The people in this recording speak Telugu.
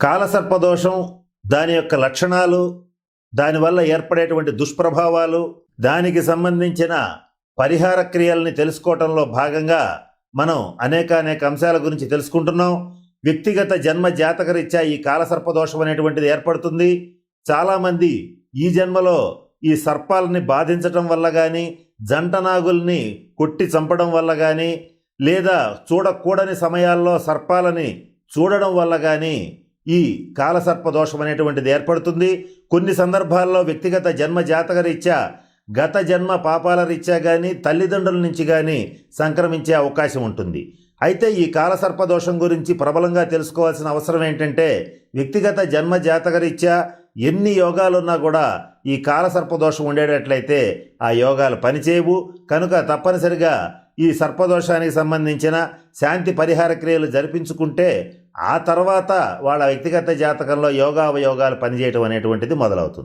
కాలసర్పదోషం దాని యొక్క లక్షణాలు దానివల్ల ఏర్పడేటువంటి దుష్ప్రభావాలు దానికి సంబంధించిన పరిహార క్రియల్ని తెలుసుకోవటంలో భాగంగా మనం అనేక అనేక అంశాల గురించి తెలుసుకుంటున్నాం. వ్యక్తిగత జన్మ జాతకరీత్యా ఈ కాలసర్పదోషం అనేటువంటిది ఏర్పడుతుంది. చాలామంది ఈ జన్మలో ఈ సర్పాలని బాధించటం వల్ల కానీ జంటనాగుల్ని కొట్టి చంపడం వల్ల కానీ లేదా చూడకూడని సమయాల్లో సర్పాలని చూడడం వల్ల కానీ ఈ కాలసర్పదోషం అనేటువంటిది ఏర్పడుతుంది. కొన్ని సందర్భాల్లో వ్యక్తిగత జన్మ జాతక రీత్యా గత జన్మ పాపాల రీత్యా కానీ తల్లిదండ్రుల నుంచి కానీ సంక్రమించే అవకాశం ఉంటుంది. అయితే ఈ కాలసర్పదోషం గురించి ప్రబలంగా తెలుసుకోవాల్సిన అవసరం ఏంటంటే వ్యక్తిగత జన్మ జాతక రీత్యా ఎన్ని యోగాలున్నా కూడా ఈ కాలసర్పదోషం ఉండేటట్లయితే ఆ యోగాలు పనిచేయవు. కనుక తప్పనిసరిగా ఈ సర్పదోషానికి సంబంధించిన శాంతి పరిహార క్రియలు జరిపించుకుంటే ఆ తర్వాత వాళ్ళ వ్యక్తిగత జాతకంలో యోగావయోగాలు పనిచేయటం అనేటువంటిది మొదలవుతుంది.